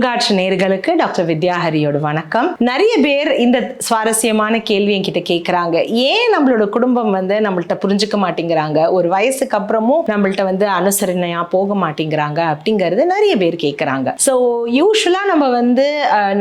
பூங்காற்று நேர்களுக்கு டாக்டர் வித்யாஹரியோட வணக்கம். நிறைய பேர் இந்த சுவாரஸ்யமான கேள்வி என்கிட்ட கேட்குறாங்க ஏன் நம்மளோட குடும்பம் வந்து நம்மள்ட்ட புரிஞ்சுக்க மாட்டேங்கிறாங்க? ஒரு வயசுக்கு அப்புறமும் நம்மள்ட்ட வந்து அனுசரணையா போக மாட்டேங்கிறாங்க அப்படிங்கிறது நிறைய பேர் கேட்குறாங்க ஸோ யூஸ்வலாக நம்ம வந்து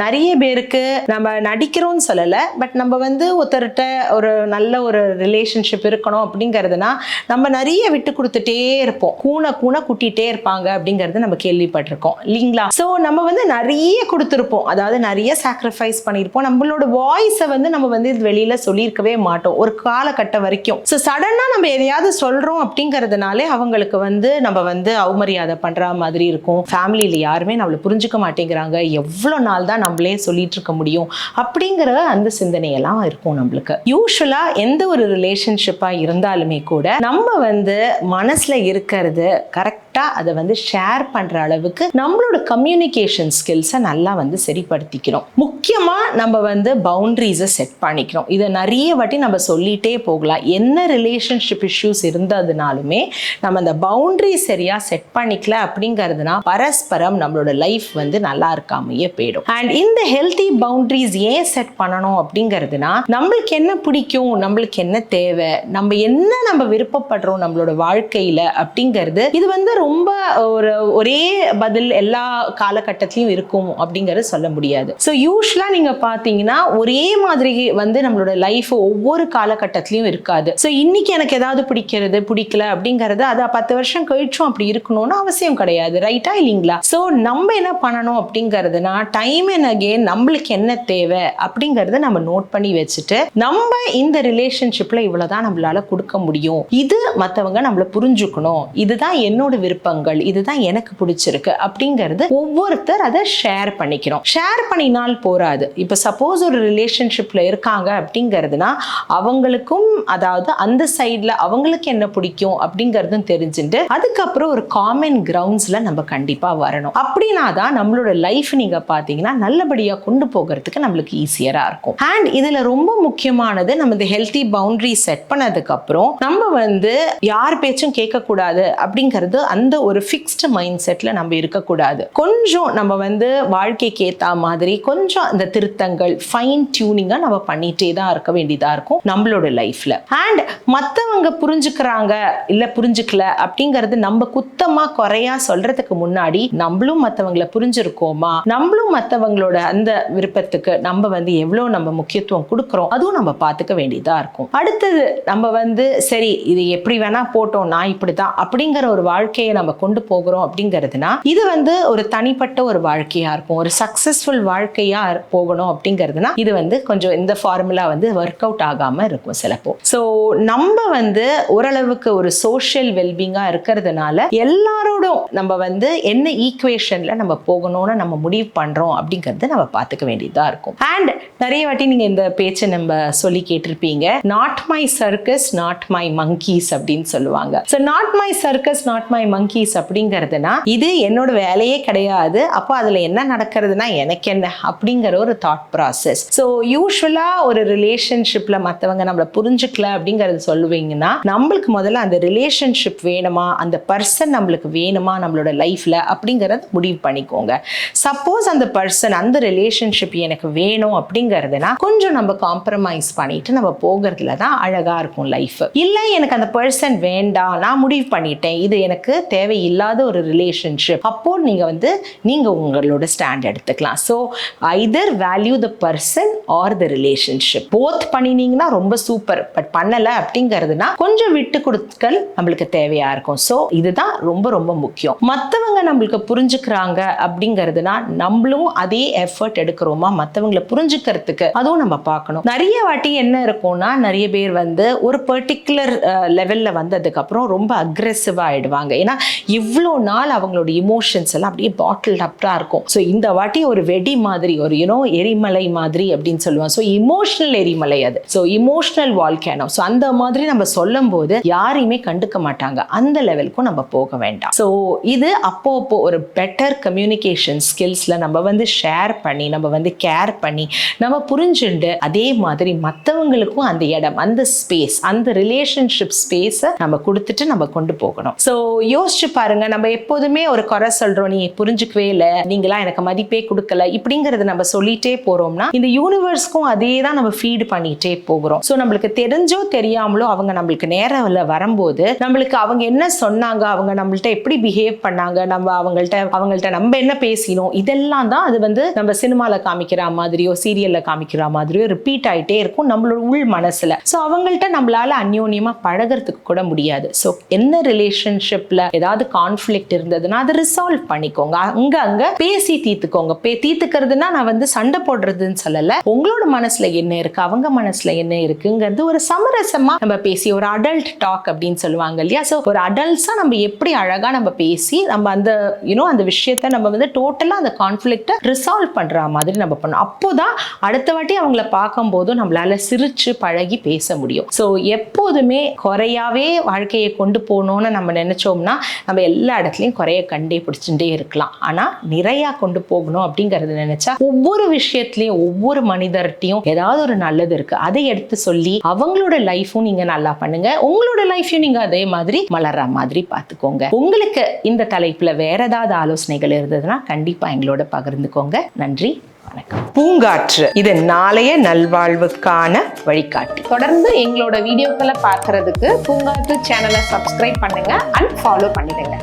நிறைய பேருக்கு நம்ம நடிக்கிறோம்னு சொல்லலை. பட் நம்ம வந்து ஒருத்தர்கிட்ட ஒரு நல்ல ஒரு ரிலேஷன்ஷிப் இருக்கணும் அப்படிங்கிறதுனா நம்ம நிறைய விட்டு கொடுத்துட்டே இருப்போம். கூனை கூனை குட்டிகிட்டே இருப்பாங்க அப்படிங்கிறது நம்ம கேள்விப்பட்டிருக்கோம். இல்லைங்களா? ஸோ நம்ம வந்து நிறைய கொடுத்துருப்போம். அதாவது நிறைய சாக்ரிஃபைஸ் பண்ணியிருப்போம் நம்மளோட வாய்ஸை வந்து நம்ம வந்து இது சொல்லியிருக்கவே மாட்டோம். ஒரு காலகட்டம் வரைக்கும். ஸோ சடனாக நம்ம எதையாவது சொல்கிறோம் அப்படிங்கிறதுனாலே அவங்களுக்கு வந்து நம்ம வந்து அவமரியாதை பண்ணுற மாதிரி இருக்கும். ஃபேமிலியில் யாருமே நம்மளை புரிஞ்சுக்க மாட்டேங்கிறாங்க. எவ்வளோ நாள் தான் நம்மளே சொல்லிட்டு இருக்க முடியும் அப்படிங்கிற அந்த சிந்தனையெல்லாம் இருக்கும் நம்மளுக்கு. யூஸ்வலாக எந்த ஒரு ரிலேஷன்ஷிப்பாக இருந்தாலுமே கூட நம்ம வந்து மனசில் இருக்கிறது கரெக்ட் அதை வந்து ஷேர் பண்ணுற அளவுக்கு நம்மளோட கம்யூனிகேஷன் ஸ்கில்ஸை நல்லா வந்து சரிப்படுத்திக்கிறோம். முக்கியமாக நம்ம வந்து பவுண்ட்ரிஸை செட் பண்ணிக்கிறோம். இதை நிறைய வாட்டி நம்ம சொல்லிட்டே போகலாம். என்ன ரிலேஷன்ஷிப் இஷ்யூஸ் இருந்ததுனாலுமே நம்ம அந்த பவுண்ட்ரி சரியாக செட் பண்ணிக்கல அப்படிங்கிறதுனா பரஸ்பரம் நம்மளோட லைஃப் வந்து நல்லா இருக்காமையே போயிடும். அண்ட் இந்த ஹெல்த்தி பவுண்ட்ரிஸ் ஏன் செட் பண்ணணும் அப்படிங்கிறதுனா நம்மளுக்கு என்ன பிடிக்கும் நம்மளுக்கு என்ன தேவை நம்ம என்ன நம்ம விருப்பப்படுறோம் நம்மளோட வாழ்க்கையில் அப்படிங்கிறது இது வந்து ரொம்ப ஒரு ஒரே பதில் எல்லா காலகட்டத்திலையும் இருக்கும் அப்படிங்கிறது சொல்ல முடியாது. ஸோ யூஸ்வலாக நீங்க பார்த்தீங்கன்னா ஒரே மாதிரி வந்து நம்மளோட லைஃப் ஒவ்வொரு காலகட்டத்திலையும் இருக்காது. ஸோ இன்னைக்கு எனக்கு ஏதாவது பிடிக்கிறது பிடிக்கல அப்படிங்கிறது அது பத்து வருஷம் கழிச்சும் அப்படி இருக்கணும்னு அவசியம் கிடையாது. ரைட்டா இல்லைங்களா? ஸோ நம்ம என்ன பண்ணணும் அப்படிங்கிறதுனா டைம் அண்ட் அகெயின் நம்மளுக்கு என்ன தேவை அப்படிங்கறத நம்ம நோட் பண்ணி வச்சுட்டு நம்ம இந்த ரிலேஷன்ஷிப்ல இவ்வளவுதான் நம்மளால கொடுக்க முடியும். இது மத்தவங்க நம்மள புரிஞ்சுக்கணும். இதுதான் என்னோட விருப்பங்கள் இதுதான் எனக்கு பிடிச்சிருக்கு அப்படிங்கிறது ஒவ்வொருத்தர் அதை ஷேர் பண்ணிக்கிறோம் ஷேர் பண்ணினால் போராது இப்போ சப்போஸ் ஒரு ரிலேஷன்ஷிப்ல இருக்காங்க அப்படிங்கிறதுனா அவங்களுக்கும் அதாவது அந்த சைடில் அவங்களுக்கு என்ன பிடிக்கும் அப்படிங்கிறதும் தெரிஞ்சுட்டு அதுக்கப்புறம் ஒரு காமன் கிரவுண்ட்ஸ்ல நம்ம கண்டிப்பா வரணும். அப்படின்னா தான் நம்மளோட லைஃப் நீங்க பாத்தீங்கன்னா நல்லபடியா கொண்டு போகிறதுக்கு நம்மளுக்கு ஈஸியரா இருக்கும். அண்ட் இதுல ரொம்ப முக்கியமானது நம்ம இந்த ஹெல்த்தி பவுண்டரி செட் பண்ணதுக்கு அப்புறம் நம்ம வந்து யார் பேச்சும் கேட்கக்கூடாது அப்படிங்கிறது அந்த அந்த ஒரு ஃபிக்ஸ்டு மைண்ட் செட்ல நம்ம இருக்கக்கூடாது. கொஞ்சம் நம்ம வந்து வாழ்க்கைக்கு ஏற்ற மாதிரி கொஞ்சம் அந்த திருத்தங்கள் ஃபைன் டியூனிங்காக நம்ம பண்ணிகிட்டே தான் இருக்க வேண்டியதாக இருக்கும் நம்மளோட லைஃப்ல அண்ட் மற்றவங்க புரிஞ்சுக்கிறாங்க இல்லை புரிஞ்சுக்கல அப்படிங்கிறது நம்ம குத்தமா குறையா சொல்றதுக்கு முன்னாடி நம்மளும் மற்றவங்கள புரிஞ்சிருக்கோமா? நம்மளும் மற்றவங்களோட அந்த விருப்பத்துக்கு நம்ம வந்து எவ்வளோ நம்ம முக்கியத்துவம் கொடுக்குறோம் அதுவும் நம்ம பார்த்துக்க வேண்டியதாக இருக்கும். அடுத்தது நம்ம வந்து சரி இது எப்படி வேணா போட்டோம் நான் இப்படி தான் அப்படிங்கிற ஒரு வாழ்க்கையை நம்ம கொண்டு போகிறோம் அப்படிங்கிறதுனா இது வந்து ஒரு தனிப்பட்ட ஒரு வாழ்க்கையா இருக்கும். ஒரு சக்சஸ்ஃபுல் வாழ்க்கையா போகணும் அப்படிங்கிறதுனா இது வந்து கொஞ்சம் இந்த ஃபார்முலா வந்து ஒர்க் அவுட் ஆகாம இருக்கும் சிலப்போ. ஸோ நம்ம வந்து ஓரளவுக்கு ஒரு சோஷியல் வெல்பீங்கா இருக்கிறதுனால எல்லாரோடும் நம்ம வந்து என்ன ஈக்குவேஷன்ல நம்ம போகணும்னு நம்ம முடிவு பண்றோம் அப்படிங்கிறது நம்ம பார்த்துக்க வேண்டியதா இருக்கும். அண்ட் நிறைய வாட்டி நீங்க இந்த பேச்சை நம்ம சொல்லி கேட்டிருப்பீங்க not my circus not my monkeys அப்படின்னு சொல்லுவாங்க. So not my circus not my monkeys அப்படிங்கிறதுனா இது என்னோட வேலையே கிடையாது. அப்போ அதில் என்ன நடக்கிறதுனா எனக்கு என்ன? அப்படிங்கிற ஒரு தாட் ப்ராசஸ் ஸோ யூஸ்வலாக ஒரு ரிலேஷன்ஷிப்பில் மற்றவங்க நம்மளை புரிஞ்சுக்கல அப்படிங்கிறது சொல்லுவீங்கன்னா நம்மளுக்கு முதல்ல அந்த ரிலேஷன்ஷிப் வேணுமா? அந்த பர்சன் நம்மளுக்கு வேணுமா? நம்மளோட லைஃப்பில் அப்படிங்கறத முடிவு பண்ணிக்கோங்க. சப்போஸ் அந்த பர்சன் அந்த ரிலேஷன்ஷிப் எனக்கு வேணும் அப்படிங்கிறதுனா கொஞ்சம் நம்ம காம்ப்ரமைஸ் பண்ணிட்டு நம்ம போகிறதுல தான் அழகாக இருக்கும் லைஃப் இல்லை எனக்கு அந்த பர்சன் வேண்டாம் நான் முடிவு பண்ணிட்டேன். இது எனக்கு தேவையில்லாத ஒரு ரிலேஷன்ஷிப் அப்போ நீங்க வந்து நீங்க உங்களோட ஸ்டாண்ட் எடுத்துக்கலாம். So either value the person or the relationship both பண்ணினீங்கன்னா ரொம்ப சூப்பர் பட் பண்ணல அப்படிங்கிறதுனா கொஞ்சம் விட்டு கொடுக்கல் நம்மளுக்கு தேவையா இருக்கும். ஸோ இதுதான் ரொம்ப ரொம்ப முக்கியம். மற்றவங்க நம்மளுக்கு புரிஞ்சுக்கிறாங்க அப்படிங்கிறதுனா நம்மளும் அதே எஃபர்ட் எடுக்கிறோமா? மற்றவங்களை புரிஞ்சுக்கிறதுக்கு அதுவும் நம்ம பார்க்கணும். நிறைய வாட்டி என்ன இருக்கும்னா நிறைய பேர் வந்து ஒரு பர்டிகுலர் லெவல்ல வந்ததுக்கு அப்புறம் ரொம்ப அக்ரெசிவா ஆயிடுவாங்க. ஏன்னா இவ்வளோ நாள் அவங்களோட இமோஷன்ஸ் எல்லாம் அப்படியே பாட்டில் டப்டா இருக்கும். ஸோ இந்த வாட்டி ஒரு வெடி மாதிரி ஒரு யூனோ எரிமலை மாதிரி அப்படின்னு சொல்லுவாங்க. ஸோ இமோஷனல் எரிமலை அது. ஸோ இமோஷனல் வால்கேனோ ஸோ அந்த மாதிரி நம்ம சொல்லும் போது யாரையுமே கண்டுக்க மாட்டாங்க. அந்த லெவலுக்கும் நம்ம போக வேண்டாம். ஸோ இது அப்போ அப்போ ஒரு பெட்டர் கம்யூனிகேஷன் ஸ்கில்ஸ்ல நம்ம வந்து ஷேர் பண்ணி நம்ம வந்து கேர் பண்ணி நம்ம புரிஞ்சுண்டு அதே மாதிரி மற்றவங்களுக்கும் அந்த இடம் அந்த ஸ்பேஸ் அந்த ரிலேஷன்ஷிப் ஸ்பேஸை நம்ம கொடுத்துட்டு நம்ம கொண்டு போகணும். ஸோ யோ யோசிச்சு பாருங்க நம்ம எப்போதுமே ஒரு குறை சொல்றோம் நீ புரிஞ்சுக்கவே இல்லை நீங்களாம் எனக்கு மதிப்பே கொடுக்கல இப்படிங்கறத நம்ம சொல்லிட்டே போறோம்னா இந்த யூனிவர்ஸ்க்கும் அதே தான் நம்ம ஃபீட் பண்ணிட்டே போகிறோம். ஸோ நம்மளுக்கு தெரிஞ்சோ தெரியாமலோ அவங்க நம்மளுக்கு நேரில் வரும்போது நம்மளுக்கு அவங்க என்ன சொன்னாங்க அவங்க நம்மள்ட்ட எப்படி பிஹேவ் பண்ணாங்க நம்ம அவங்கள்ட்ட அவங்கள்ட்ட நம்ம என்ன பேசினோம் இதெல்லாம் தான் அது வந்து நம்ம சினிமாவில் காமிக்கிற மாதிரியோ சீரியல்ல காமிக்கிற மாதிரியோ ரிப்பீட் ஆயிட்டே இருக்கும் நம்மளோட உள் மனசுல. ஸோ அவங்கள்ட்ட நம்மளால அந்யோன்யமா பழகிறதுக்கு கூட முடியாது. ஸோ என்ன ரிலேஷன்ஷிப்ல ஏதாவது கான்ஃப்ளிக்ட் இருந்ததுன்னா அதை ரிசால்வ் பண்ணிக்கோங்க. அங்க அங்க பேசி தீர்த்துக்கோங்க. பே தீர்த்துக்கிறதுனா நான் வந்து சண்டை போடுறதுன்னு சொல்லல. உங்களோட மனசுல என்ன இருக்கு? அவங்க மனசுல என்ன இருக்குங்கிறது ஒரு சமரசமா நம்ம பேசி ஒரு அடல்ட் டாக் அப்படின்னு சொல்லுவாங்க இல்லையா? ஸோ ஒரு அடல்ட்ஸா நம்ம எப்படி அழகா நம்ம பேசி நம்ம அந்த யூனோ அந்த விஷயத்த நம்ம வந்து டோட்டலா அந்த கான்ஃப்ளிக்ட்டை ரிசால்வ் பண்ற மாதிரி நம்ம பண்ணணும். அப்போதான் அடுத்த வாட்டி அவங்கள பார்க்கும்போதும் நம்மளால சிரிச்சு பழகி பேச முடியும். ஸோ எப்போதுமே குறையாவே வாழ்க்கையை கொண்டு போகணும்னு நம்ம நினைச்சோம்னா நம்ம எல்லா இடத்துலையும் குறைய கண்டே பிடிச்சுட்டே இருக்கலாம். ஆனா நிறையா கொண்டு போகணும் அப்படிங்கறத நினைச்சா ஒவ்வொரு விஷயத்துலையும் ஒவ்வொரு மனிதர்கிட்டையும் ஏதாவது ஒரு நல்லது இருக்கு. அதை எடுத்து சொல்லி அவங்களோட லைஃப்பும் நீங்க நல்லா பண்ணுங்க. உங்களோட லைஃப்பையும் நீங்க அதே மாதிரி மலர்ற மாதிரி பார்த்துக்கோங்க உங்களுக்கு இந்த தலைப்புல வேற ஏதாவது ஆலோசனைகள் இருந்ததுன்னா கண்டிப்பா எங்களோட பகிர்ந்துக்கோங்க. நன்றி. பூங்காற்று இது நாளைய நல்வாழ்வுக்கான வழிகாட்டி. தொடர்ந்து எங்களோட வீடியோக்களை பார்க்கறதுக்கு பூங்காற்று சேனலை சப்ஸ்கிரைப் பண்ணுங்க அண்ட் ஃபாலோ பண்ணிடுங்க.